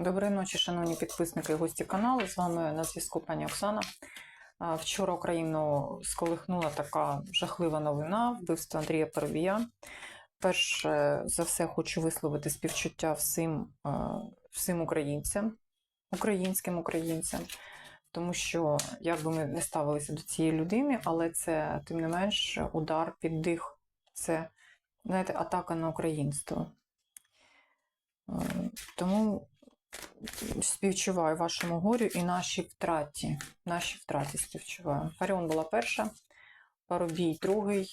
Доброї ночі, шановні підписники і гості каналу. З вами на зв'язку пані Оксана. Вчора Україну сколихнула така жахлива новина вбивство Андрія Парубія. Перш за все хочу висловити співчуття всім, всім українцям, українським українцям, тому що як би ми не ставилися до цієї людини, але це тим не менш удар під дих. Це знаєте, атака на українство. Тому співчуваю вашому горю і нашій втраті. Нашій втраті співчуваю. Фаріон була перша, Парубій другий.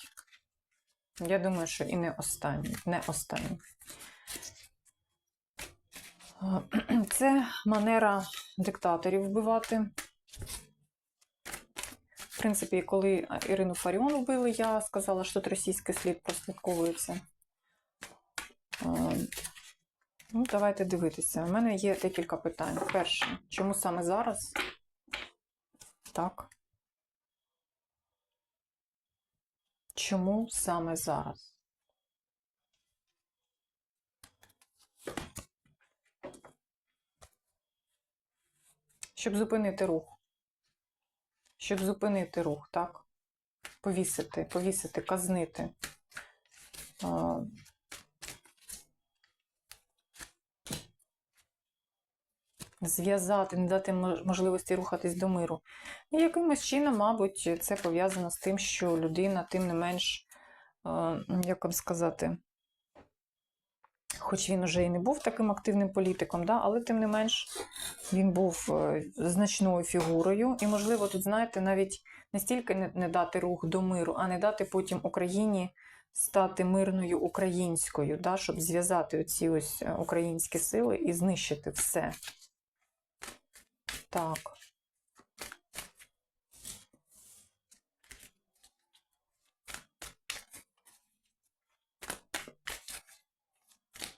Я думаю, що і не останній. Не останній. Е, Це манера диктаторів вбивати. В принципі, коли Ірину Фаріон вбили, я сказала, що тут російський слід прослідковується. Ну, давайте дивитися. У мене є декілька питань. Перше, чому саме зараз? Так. Чому саме зараз? Щоб зупинити рух. Щоб зупинити рух, так? Повісити, повісити, казнити. Зв'язати, не дати можливості рухатись до миру. І якимось чином, мабуть, це пов'язано з тим, що людина, тим не менш, е, як вам сказати, хоч він уже і не був таким активним політиком, да, але тим не менш він був е, значною фігурою. І, можливо, тут, знаєте, навіть не стільки не, дати рух до миру, а не дати потім Україні стати мирною українською, да, щоб зв'язати оці ось е, українські сили і знищити все. Так.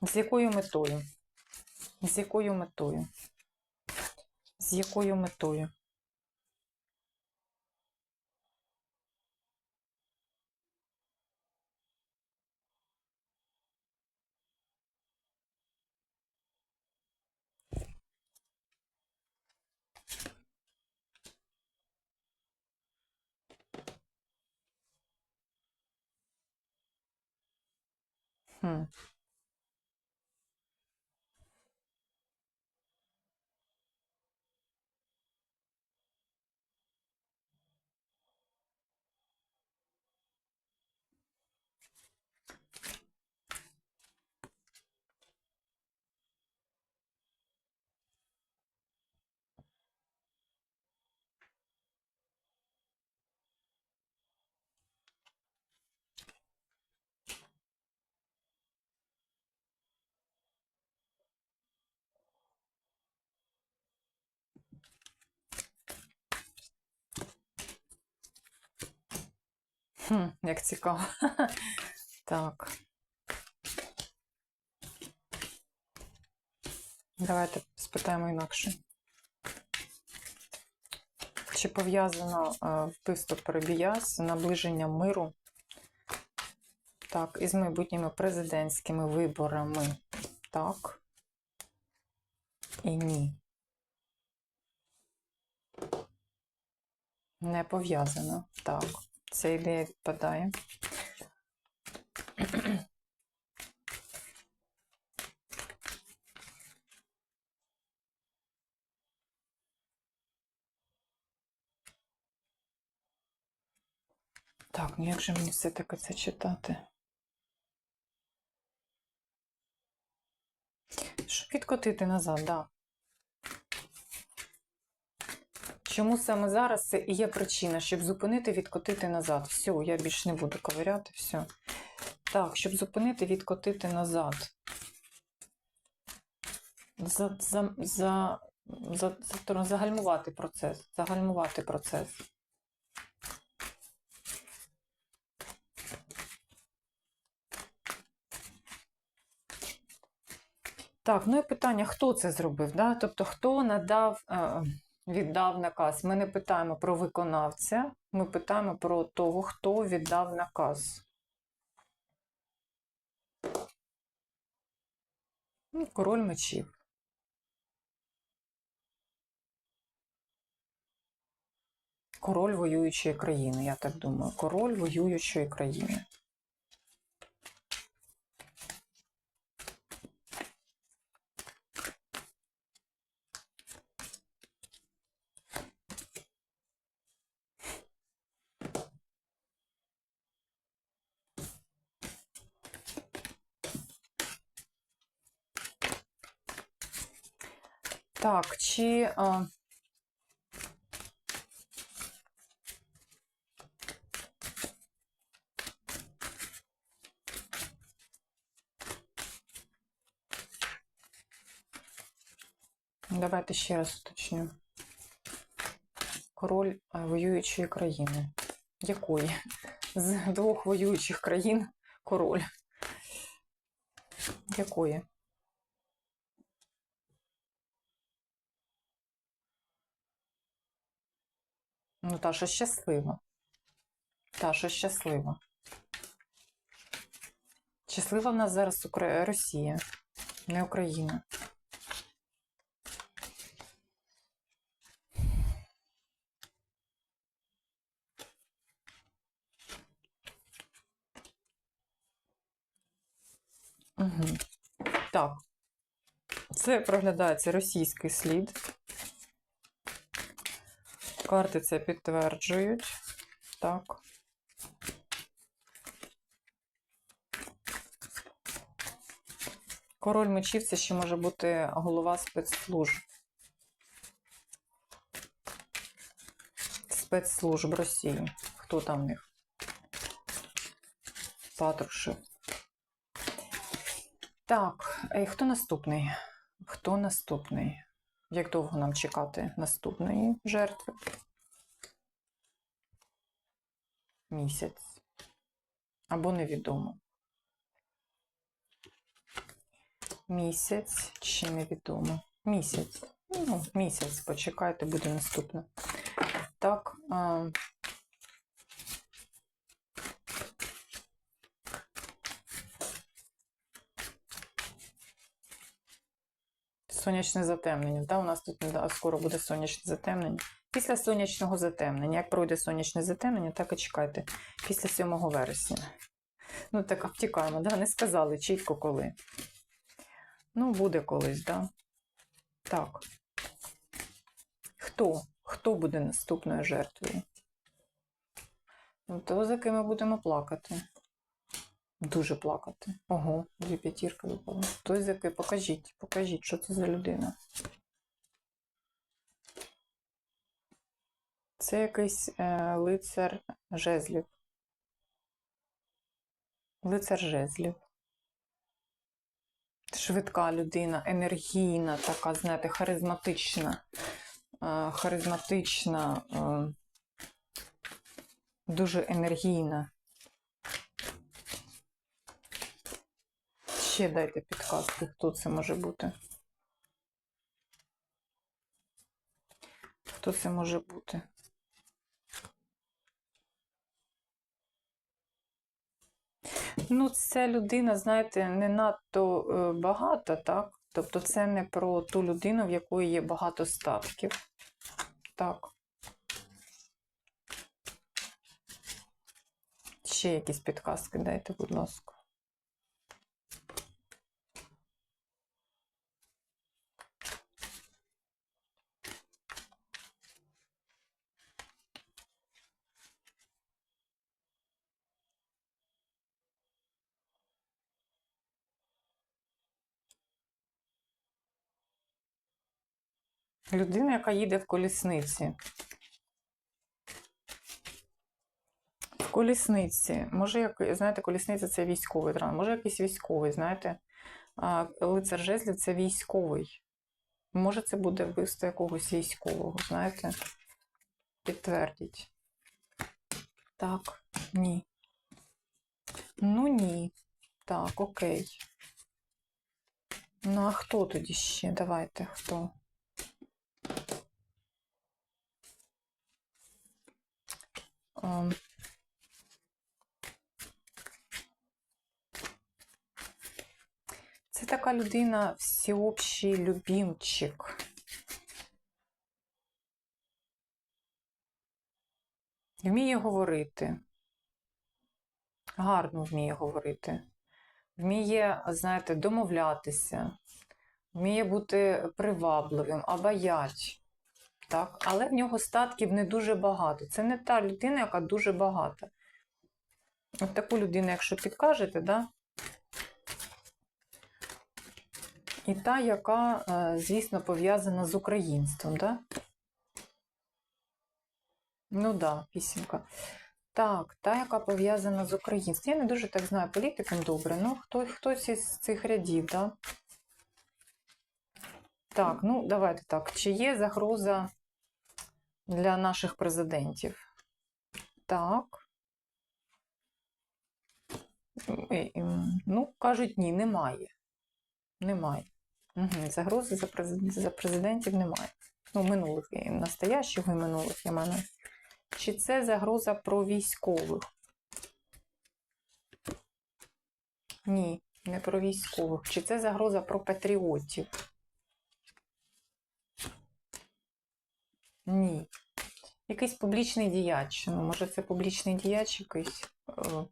З якою метою? З якою метою? З якою метою? Хм. Хм, як цікаво. Так. Давайте спитаємо інакше. Чи пов'язано е, вбивство Парубія з наближенням миру? Так, із майбутніми президентськими виборами? Так. І ні. Не пов'язано. Так. Ця ідея відпадає. Так, ну як же мені все-таки це читати? Щоб відкотити назад, так. Да. Чому саме зараз це і є причина, щоб зупинити, відкотити назад. Все, я більше не буду ковиряти, все. Так, щоб зупинити, відкотити назад. За, за, за, за, за, загальмувати процес. Загальмувати процес. Так, ну і питання, хто це зробив? Да? Тобто, хто надав, е, віддав наказ. Ми не питаємо про виконавця, ми питаємо про того, хто віддав наказ. Ну, король мечів. Король воюючої країни, я так думаю. Король воюючої країни. Так, чи. А... Давайте ще раз уточню. Король воюючої країни. Якої? З двох воюючих країн король. Якої? Ну, та, що щаслива. Та, що щаслива. Щаслива в нас зараз Укра... Росія, не Україна. Угу. Так. Це проглядається російський слід. Карти це підтверджують. Так. Король мечів це ще може бути голова спецслужб. Спецслужб Росії. Хто там в них? Патрушев. Так, і хто наступний? Хто наступний? Як довго нам чекати наступної жертви? Місяць. Або невідомо. Місяць чи невідомо? Місяць. Ну, місяць, почекайте, буде наступне. Так. Сонячне затемнення. Да, у нас тут скоро буде сонячне затемнення. Після сонячного затемнення. Як пройде сонячне затемнення, так і чекайте. Після 7 вересня. Ну, так втікаємо, да? не сказали чітко коли. Ну, буде колись, да? Так. Хто? Хто буде наступною жертвою? Ну, то, за ким ми будемо плакати. Дуже плакати. Ого, дві п'ятірки випали. З який? Покажіть, покажіть, що це за людина. Це якийсь е, лицар жезлів. Лицар жезлів. Швидка людина, енергійна, така, знаєте, харизматична. Е, харизматична, е, дуже енергійна. Ще дайте підказки, хто це може бути. Хто це може бути? Ну, ця людина, знаєте, не надто е, багата, так? Тобто це не про ту людину, в якої є багато статків. Так. Ще якісь підказки дайте, будь ласка. Людина, яка їде в колісниці. В колісниці. Може, як, знаєте, колісниця це військовий транспорт. Може, якийсь військовий, знаєте. Лицар жезлів це військовий. Може, це буде вбивство якогось військового, знаєте? Підтвердіть. Так, ні. Ну, ні. Так, окей. Ну, а хто тоді ще? Давайте, хто? Це така людина всеобщий любимчик. Вміє говорити. Гарно вміє говорити. Вміє, знаєте, домовлятися, вміє бути привабливим, обаять. Так? Але в нього статків не дуже багато. Це не та людина, яка дуже багата. От таку людину, якщо підкажете, да? і та, яка, е, звісно, пов'язана з українством, да? Ну да, пісенька. Так, та, яка пов'язана з українством. Я не дуже так знаю політикам добре, ну хто, хтось із цих рядів, да? Так, ну давайте так. Чи є загроза для наших президентів? Так. Ну, кажуть, ні, немає. Немає. Загрози за, презид... за президентів немає. Ну, минулих і настоящого і минулих я маю. Чи це загроза про військових? Ні, не про військових. Чи це загроза про патріотів? Ні. Якийсь публічний діяч. Ну, може, це публічний діяч якийсь. Е,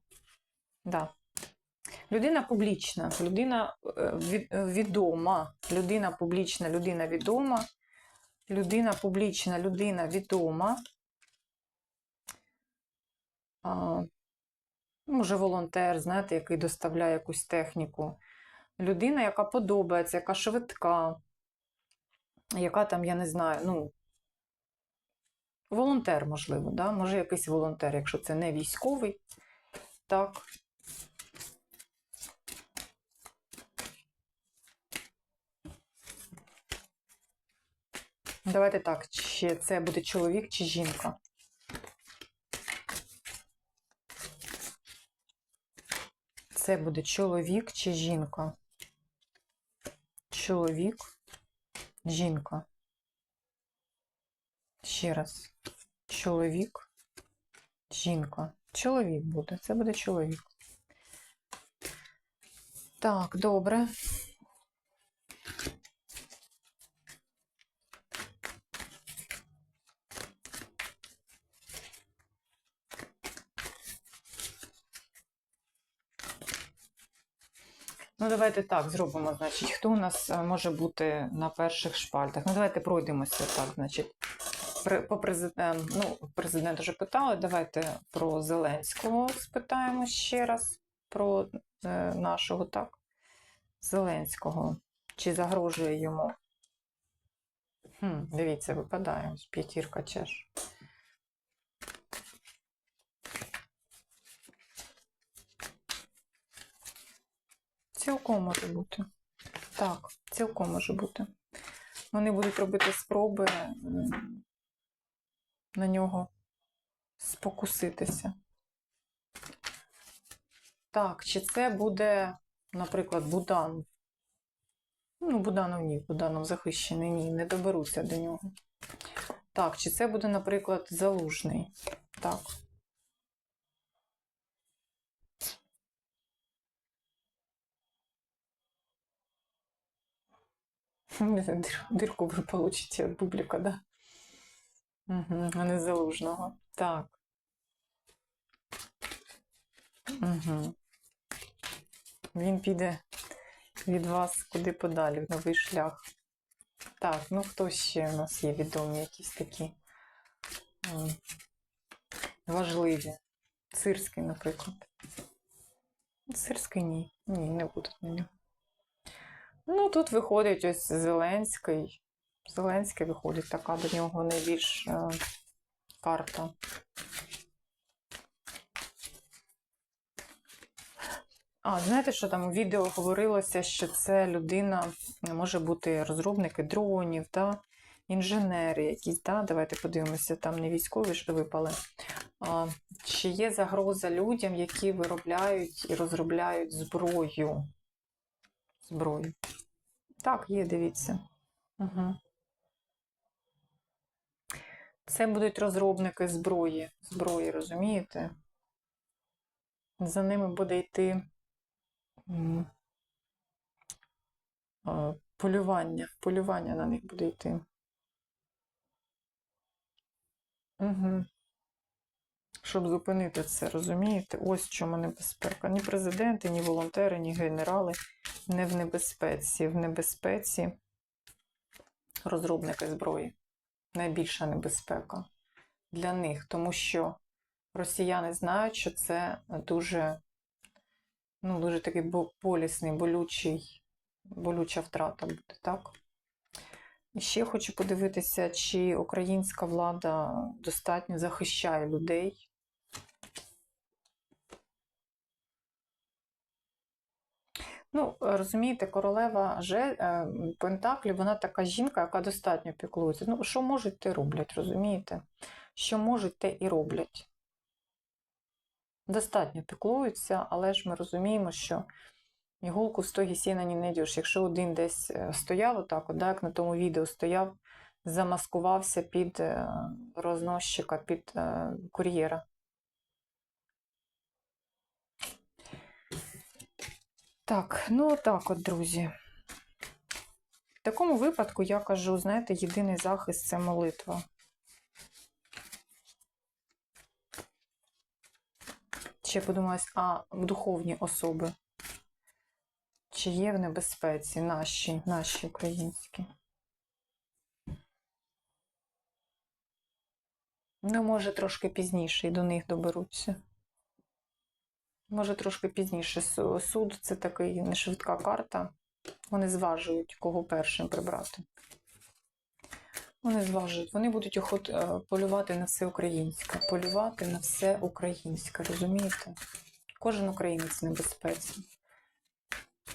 да. Людина публічна, людина е, е, відома. Людина публічна, людина відома. Людина публічна, людина відома. А, може, волонтер, знаєте, який доставляє якусь техніку. Людина, яка подобається, яка швидка, яка там, я не знаю, ну, волонтер, можливо, да? може якийсь волонтер, якщо це не військовий. Так. Давайте так, чи це буде чоловік чи жінка? Це буде чоловік чи жінка? Чоловік, жінка. Ще раз. Чоловік, жінка. Чоловік буде. Це буде чоловік. Так, добре. Ну, давайте так зробимо. Значить, хто у нас е, може бути на перших шпальтах? Ну, давайте пройдемося так. Значить, по президенту, ну, президент вже питали. Давайте про Зеленського спитаємо ще раз про е, нашого, так? Зеленського. Чи загрожує йому? Хм, дивіться, випадає п'ятірка чеш. Цілком може бути. Так, цілком може бути. Вони будуть робити спроби на нього спокуситися. Так, чи це буде, наприклад, Будан? Ну, Буданов ні, Буданов захищений, ні, не доберуться до нього. Так, чи це буде, наприклад, Залужний? Так. Дыр- Дырку вы получите от бублика, да? Угу, а не залужного. Так. Угу. Він піде від вас куди подалі, в новий шлях. Так, ну хто ще у нас є відомі якісь такі важливі? Цирський, наприклад. Цирський ні. Ні, не будуть на нього. Ну, тут виходить ось Зеленський. Зеленський виходить така до нього найбільш е, карта. А, знаєте, що там у відео говорилося, що це людина може бути розробники дронів, да? інженери якісь, да? давайте подивимося, там не військові ж випали. А, чи є загроза людям, які виробляють і розробляють зброю? Зброю. Так, є, дивіться. Угу. Це будуть розробники зброї. Зброї, розумієте? За ними буде йти полювання. Полювання на них буде йти. Угу. щоб зупинити це, розумієте? Ось чому небезпека. Ні президенти, ні волонтери, ні генерали не в небезпеці. В небезпеці розробники зброї. Найбільша небезпека для них, тому що росіяни знають, що це дуже, ну, дуже такий болісний, болючий, болюча втрата буде, так? І ще хочу подивитися, чи українська влада достатньо захищає людей. Ну, розумієте, королева же е, Пентаклі, вона така жінка, яка достатньо піклується. Ну, що можуть, те роблять, розумієте? Що можуть, те і роблять. Достатньо піклуються, але ж ми розуміємо, що іголку в стогі сіна не знайдеш. Якщо один десь е, стояв отак, от, як на тому відео стояв, замаскувався під е, розносчика, під кур'єра. Так, ну отак от, друзі. В такому випадку я кажу, знаєте, єдиний захист це молитва. Ще подумалась, а духовні особи. Чи є в небезпеці наші, наші українські? Ну, може, трошки пізніше і до них доберуться. Може, трошки пізніше. Суд це такий не швидка карта. Вони зважують, кого першим прибрати. Вони зважують, вони будуть охот, е, полювати на все українське. Полювати на все українське, розумієте? Кожен українець в небезпеці.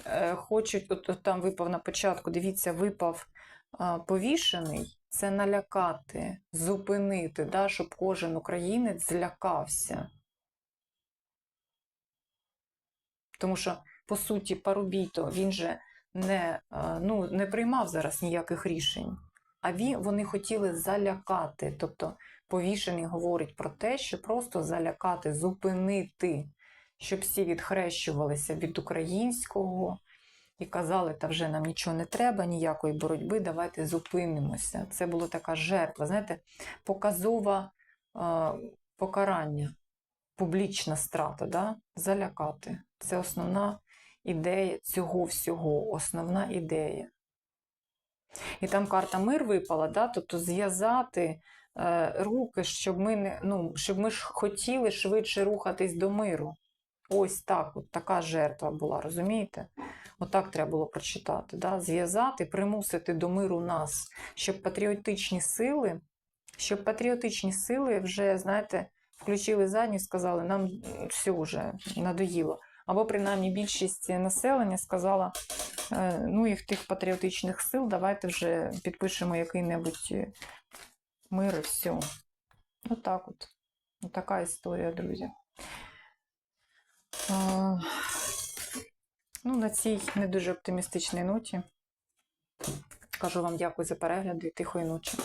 Е, Хочуть, от, там випав на початку, дивіться, випав повішений, це налякати, зупинити, да, щоб кожен українець злякався. Тому що, по суті, Парубійто, він же не, е, ну, не приймав зараз ніяких рішень, а вони хотіли залякати. Тобто повішений говорить про те, що просто залякати, зупинити, щоб всі відхрещувалися від українського і казали, та вже нам нічого не треба, ніякої боротьби, давайте зупинимося. Це була така жертва, знаєте, показова е, покарання, публічна страта, да? залякати. Це основна ідея цього всього, основна ідея. І там карта мир випала, да? тобто зв'язати е, руки, щоб ми, не, ну, щоб ми ж хотіли швидше рухатись до миру. Ось так, от така жертва була, розумієте? Отак треба було прочитати. Да? Зв'язати, примусити до миру нас, щоб патріотичні сили, щоб патріотичні сили вже, знаєте, включили задню сказали, нам все вже надоїло. Або принаймні більшість населення сказала, е, ну їх тих патріотичних сил, давайте вже підпишемо який-небудь е, мир і все. Отак от. Така історія, друзі. Ну, на цій не дуже оптимістичній ноті. Кажу вам дякую за перегляд і тихої ночі.